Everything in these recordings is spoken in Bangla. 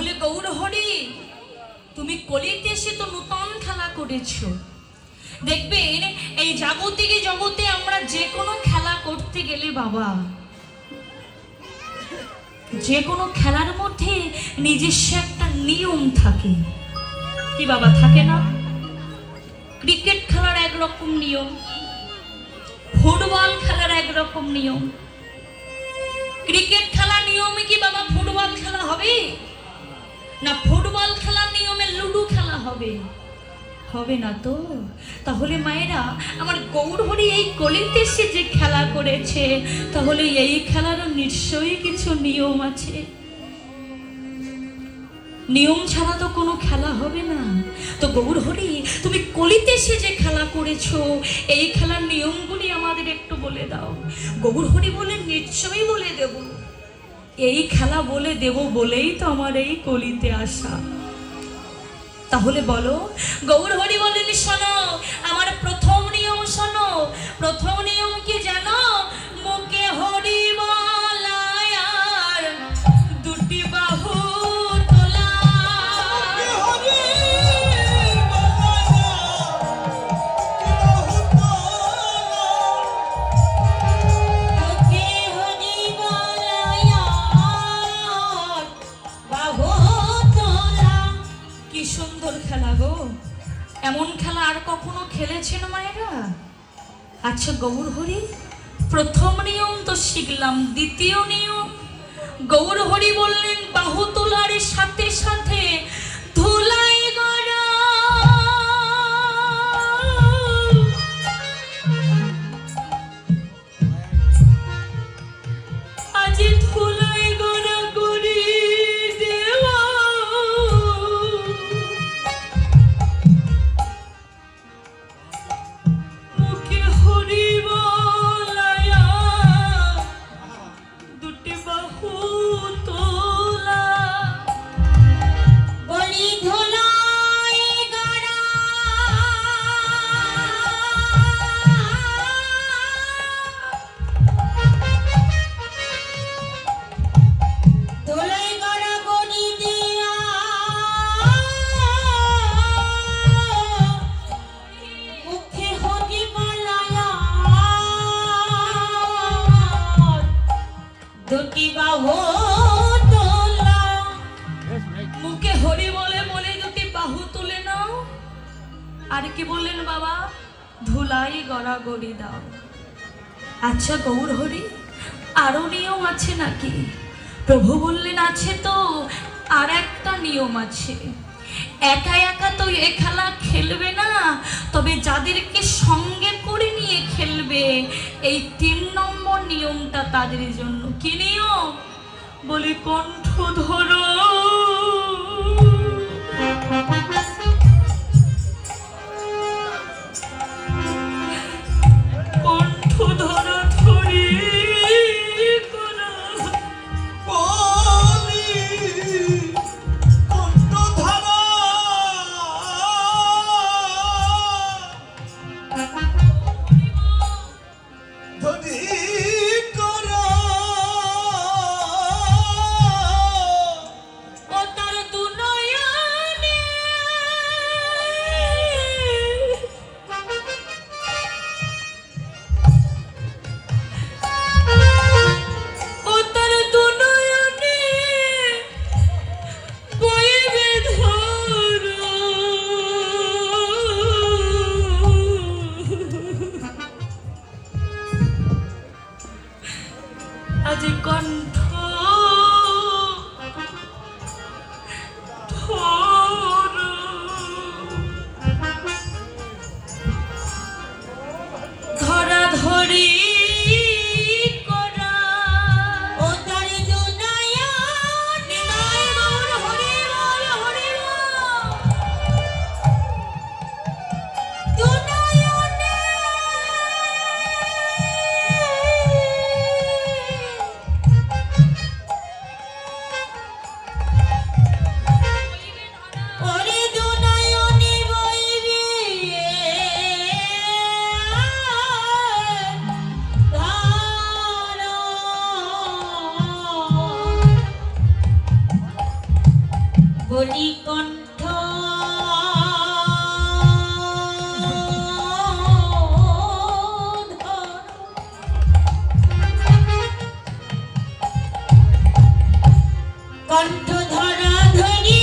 তাহলে গৌরহরি তুমি কলিতে এসে তো নূতন খেলা করেছ। দেখবেন, এই জাগতিক জগতে আমরা যে কোনো খেলা করতে গেলে বাবা যে কোনো খেলার মধ্যে নিজস্ব একটা নিয়ম থাকে। কি বাবা, থাকে না? ক্রিকেট খেলার একরকম নিয়ম, ফুটবল খেলার একরকম নিয়ম। ক্রিকেট খেলা নিয়মে কি বাবা, ফুটবল খেলা হবে? না ফুটবল খেলার নিয়মে লুডু খেলা হবে? হবে না তো। তাহলে মায়েরা, আমার গৌরহরি এই কলিতে সে যে খেলা করেছে, তাহলে এই খেলারও নিশ্চয়ই কিছু নিয়ম আছে। নিয়ম ছাড়া তো কোনো খেলা হবে না। তো গৌরহরি, তুমি কলিতে সে যে খেলা করেছ, এই খেলার নিয়মগুলি আমাদের একটু বলে দাও। গৌরহরি বলে, নিশ্চয়ই বলে দেব। এই খেলা বলে দেব বলেই তো আমার এই কলিতে আসা তাহলে বলো, গৌরহরি বলেন শোনো, আমার প্রথম নিয়ম শোনো, প্রথম নিয়ম সুন্দর খেলা গো। এমন খেলা আর কখনো খেলেছেন মায়েরা? আচ্ছা গৌর হরি, প্রথম নিয়ম তো শিখলাম, দ্বিতীয় নিয়ম। গৌর হরি বললেন, বাহু তোলার সাথে সাথে ধুলাই দুটি বাহু তোলা। মুখে হরি বলে বলে দুটি বাহু তুলে নাও। আর কি বললেন বাবা? ধুলাই গড়া গড়ি দাও। আচ্ছা গৌর হরি আরও নিয়ম আছে নাকি? প্রভু বললেন আছে তো আর একটা নিয়ম আছে। একা একা তো এ খেলা খেলবে না তবে যাদেরকে সঙ্গে করে নিয়ে খেলবে এই তিন নম্বর নিয়মটা তাদের জন্য কি নিয়ম বলি কণ্ঠ ধরো। কণ্ঠ কণ্ঠ ধরা ধরি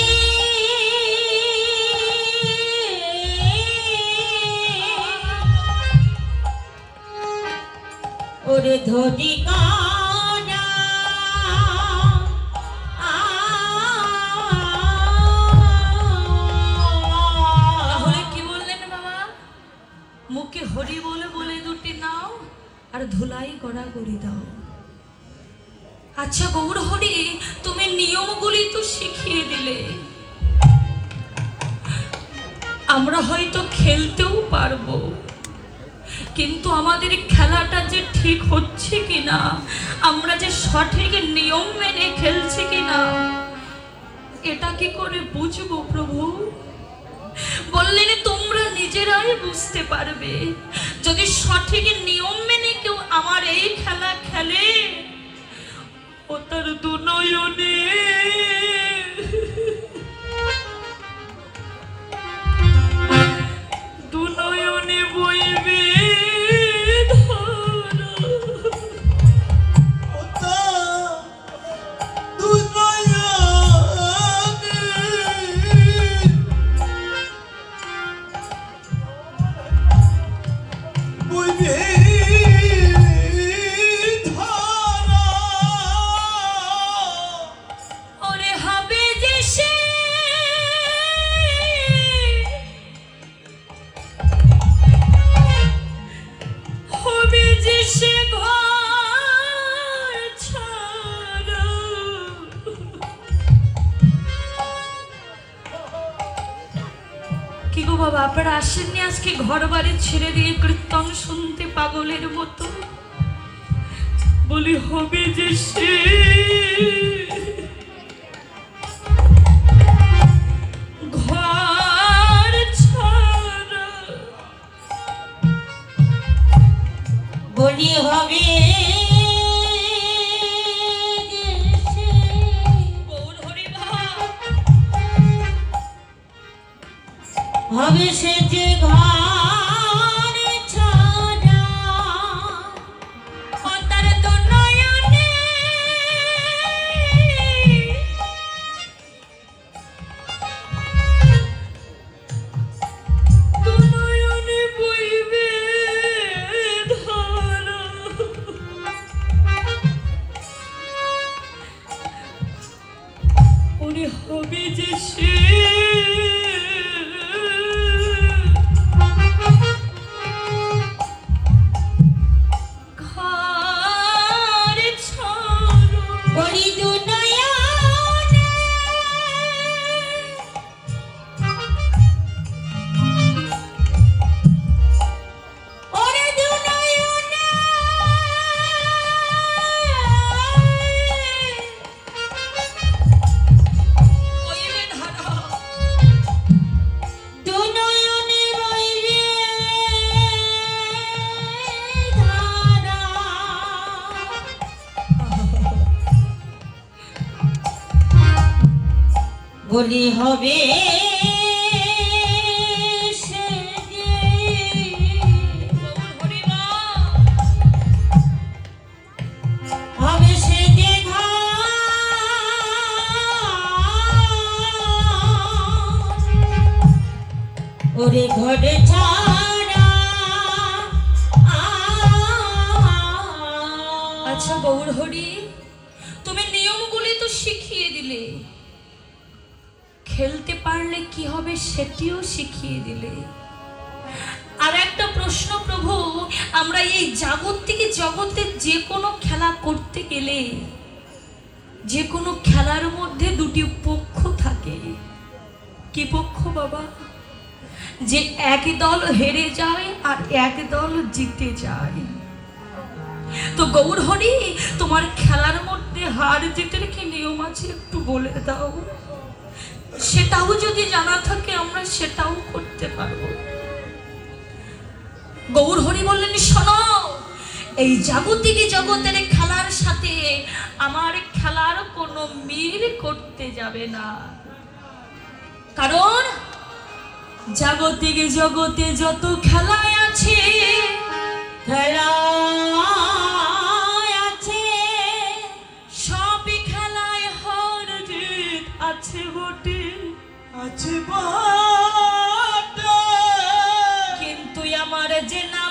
ধরি কা ধুলাই গড়া গড়ি দাও। আচ্ছা গৌর হরি তুমি নিয়মগুলি তো শিখিয়ে দিলে। আমরা হয়তো খেলতেও পারব। কিন্তু আমাদের খেলাটা যে ঠিক হচ্ছে কিনা, আমরা যে সঠিক নিয়ম মেনে খেলছি কিনা, এটা কি করে বুঝব প্রভু? বললেন, তোমরা নিজেরাই বুঝতে পারবে। যদি সঠিক নিয়ম you need. আপনারা আসেননি আজকে ঘর বাড়ি ছেড়ে দিয়ে কীর্তন শুনতে পাগলের মতো। বলি, হবে যে সে। বলি, হবে বলি হবে ওরে ঘরে ছাড়া। আচ্ছা গৌর হরি তুমি নিয়মগুলি তো শিখিয়ে দিলে। খেলতে পারলে কি হবে সেটিও শিখিয়ে দিলে। আর একটা প্রশ্ন, প্রভু, আমরা এই জগৎ থেকে জগতে যে কোনো খেলা করতে গেলে যে কোনো খেলার মধ্যে দুটি পক্ষ থাকে। কি পক্ষ, বাবা? যে এক দল হেরে যায় আর এক দল জিতে যায়। তো গৌর হরি তোমার খেলার মধ্যে হার জিতের কি নিয়ম আছে একটু বলে দাও। সেটাও যদি জানা থাকে, আমরা সেটাও করতে পারব। গৌর হরি বললেন, শোনো, এই জাগতিক জগতের খেলার সাথে আমার খেলার কোনো মিল করতে যাবে না। কারণ জাগতিক জগতে যত খেলায় আছে, খেলা কিন্তু আমার যে না